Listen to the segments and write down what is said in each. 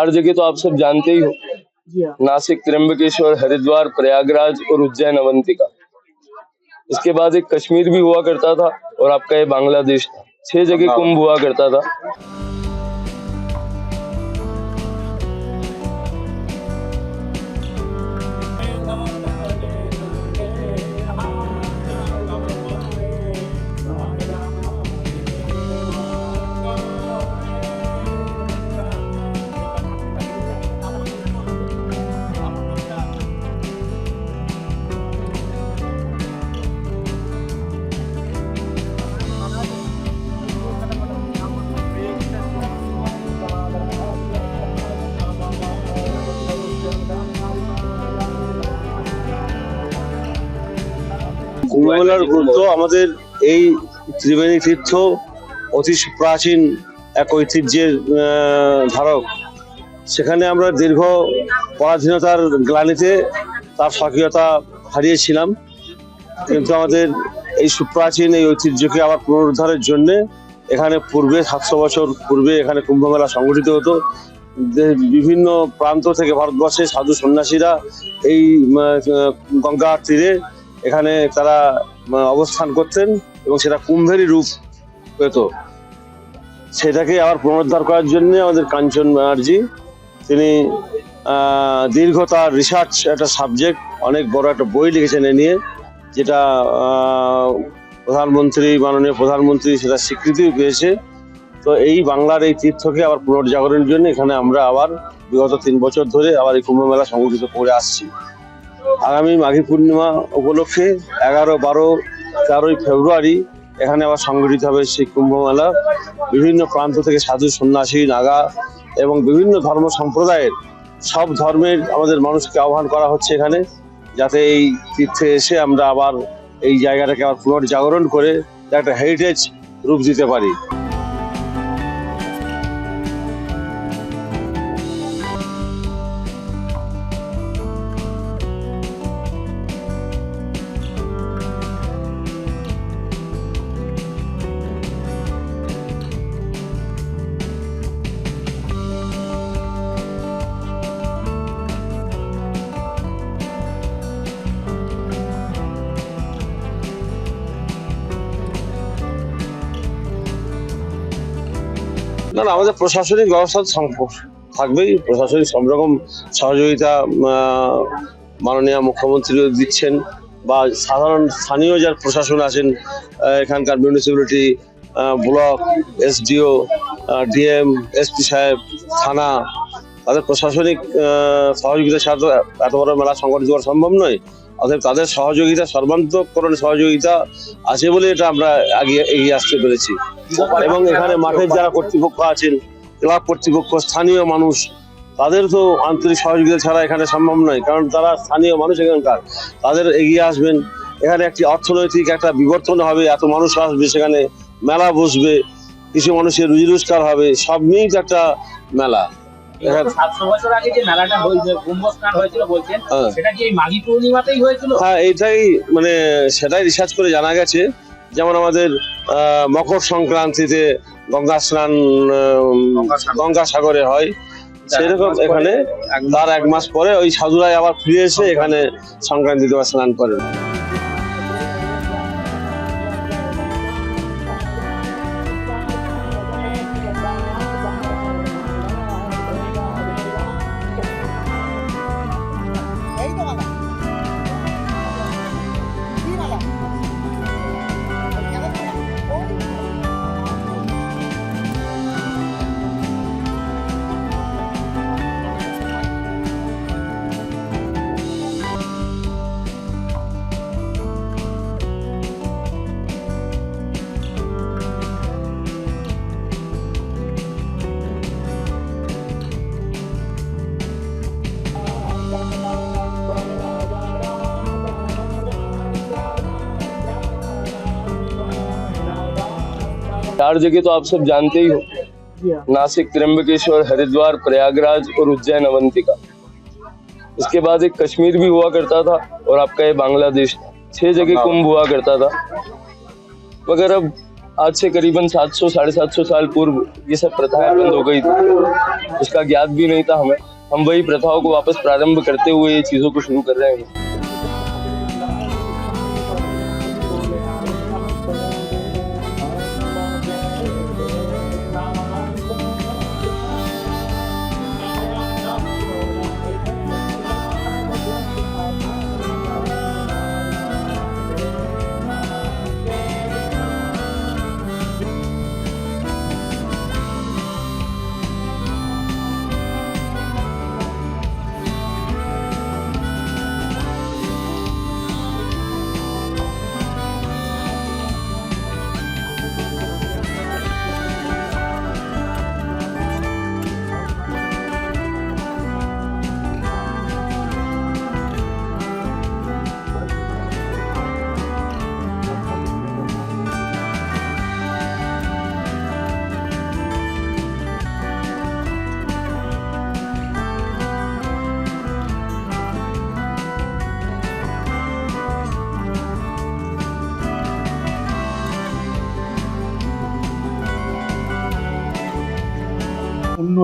चार जगह तो आप सब जानते ही हो। हाँ। नासिक त्र्यंबकेश्वर हरिद्वार प्रयागराज और उज्जैन अवंतिका इसके बाद एक कश्मीर भी हुआ करता था और आपका ये बांग्लादेश था। छह जगह कुंभ हुआ करता था। কুম্ভমেলার গুরুত্ব আমাদের এই ত্রিবেণী তীর্থ অতি প্রাচীন এক ঐতিহ্যের ধারক। সেখানে আমরা দীর্ঘ পরাধীনতার গ্লানিতে তার স্বকীয়তা হারিয়েছিলাম। কিন্তু আমাদের এই সুপ্রাচীন এই ঐতিহ্যকে আবার পুনরুদ্ধারের জন্যে এখানে পূর্বে সাতশো বছর পূর্বে এখানে কুম্ভমেলা সংগঠিত হতো। বিভিন্ন প্রান্ত থেকে ভারতবর্ষে সাধু সন্ন্যাসীরা এই গঙ্গার তীরে এখানে তারা অবস্থান করতেন এবং সেটা কুম্ভেরই রূপ পেত সেটাকে আবার পুনরুদ্ধার করার জন্য আমাদের কাঞ্চন ব্যানার্জি, তিনি দীর্ঘ তার রিসার্চ একটা সাবজেক্ট অনেক বড় একটা বই লিখেছেন এ নিয়ে, যেটা প্রধানমন্ত্রী, মাননীয় প্রধানমন্ত্রী সেটা স্বীকৃতিও পেয়েছে। তো এই বাংলার এই তীর্থকে আবার পুনর্জাগরণের জন্য এখানে আমরা আবার বিগত তিন বছর ধরে আবার এই কুম্ভ মেলা সংগঠিত করে আসছি। আগামী মাঘী পূর্ণিমা উপলক্ষে এগারো, বারো, তেরোই ফেব্রুয়ারি এখানে আবার সংগঠিত হবে সেই কুম্ভ মেলা বিভিন্ন প্রান্ত থেকে সাধু, সন্ন্যাসী, নাগা এবং বিভিন্ন ধর্ম সম্প্রদায়ের সব ধর্মের আমাদের মানুষকে আহ্বান করা হচ্ছে এখানে, যাতে এই তীর্থে এসে আমরা আবার এই জায়গাটাকে আবার পুনর্জাগরণ করে একটা হেরিটেজ রূপ দিতে পারি। না না, আমাদের প্রশাসনিক ব্যবস্থা থাকবেই। প্রশাসনিক সব রকম সহযোগিতা মাননীয় মুখ্যমন্ত্রীও দিচ্ছেন বা সাধারণ স্থানীয় যার প্রশাসন আছেন এখানকার municipality block SDO DM SP সাহেব, থানা তাদের প্রশাসনিক সহযোগিতা ছাড়া এত বড় মেলা সংগঠিত করা সম্ভব নয়। অতএব তাদের সহযোগিতা সর্বান্তকরণ সহযোগিতা আছে বলে এটা আমরা এগিয়ে এগিয়ে আসতে পেরেছি। এবং এখানে মাঠের যারা কর্তৃপক্ষ আছেন, ক্লাব কর্তৃপক্ষ, স্থানীয় মানুষ, তাদের তো আন্তরিক সহযোগিতা ছাড়া এখানে সম্ভব নয়। কারণ তারা স্থানীয় মানুষ এখানকার, তাদের এগিয়ে আসবেন। এখানে একটি অর্থনৈতিক একটা বিবর্তন হবে, এত মানুষ আসবে সেখানে, মেলা বসবে, কিছু মানুষের রুজি রোজগার হবে, সব নিয়েই একটা মেলা। সাতশো বছর আগে যে মেলাটা হয়েছিল কুম্ভ স্নান হয়েছিল বলছেন হ্যাঁ। সেটা কি মাঘী পূর্ণিমাতেই হয়েছিল? হ্যাঁ মানে সেটাই রিসার্চ করে জানা গেছে। যেমন আমাদের আহ, মকর সংক্রান্তিতে গঙ্গা স্নান আহ, গঙ্গাসাগরে হয়। সেরকম এখানে তার এক মাস পরে ওই সাধুরাই আবার ফিরে এসে এখানে সংক্রান্তিতে আবার স্নান করেন। चार जगह तो आप सब जानते ही हो। हाँ नासिक त्र्यंबकेश्वर हरिद्वार प्रयागराज और उज्जैन अवंतिका इसके बाद एक कश्मीर भी हुआ करता था और आपका ये बांग्लादेश छह जगह कुंभ हुआ करता था। मगर अब आज से करीबन 700 साढ़े सात सौ साल पूर्व ये सब प्रथाएँ बंद हो गई थी। उसका ज्ञात भी नहीं था हमें। हम वही प्रथाओं को वापस प्रारंभ करते हुए ये चीज़ों को शुरू कर रहे हैं।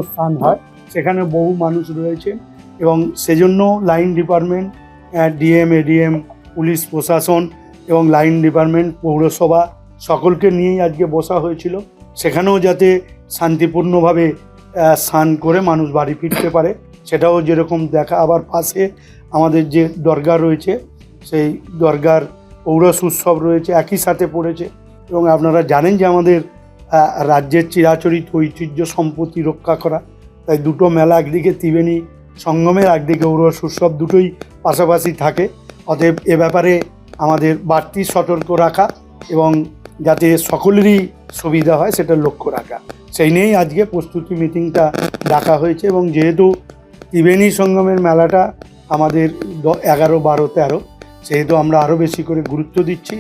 স্থান হয়, সেখানে বহু মানুষ রয়েছে এবং সেজন্য line department DM, ADM, police, প্রশাসন এবং লাইন ডিপার্টমেন্ট, পৌরসভা সকলকে নিয়েই আজকে বসা হয়েছিল। সেখানেও যাতে শান্তিপূর্ণভাবে স্নান করে মানুষ বাড়ি ফিরতে পারে, সেটাও যেরকম দেখা আবার পাশে আমাদের যে দরগা রয়েছে, সেই দরগার পৌরস উৎসব রয়েছে, একই সাথে পড়েছে এবং আপনারা জানেন যে আমাদের রাজ্যের চিরাচরিত ঐতিহ্য সম্পত্তি রক্ষা করা। তাই দুটো মেলা একদিকে ত্রিবেণী সঙ্গমের একদিকে ঔরস উৎসব দুটোই পাশাপাশি থাকে। অতএব এ ব্যাপারে আমাদের বাড়তি সতর্ক রাখা এবং যাতে সকলেরই সুবিধা হয় সেটা লক্ষ্য রাখা। সেই নিয়েই আজকে প্রস্তুতি মিটিংটা ডাকা হয়েছে এবং যেহেতু ত্রিবেণী সঙ্গমের মেলাটা আমাদের এগারো, বারো, তেরো, সেহেতু আমরা আরও বেশি করে গুরুত্ব দিচ্ছি।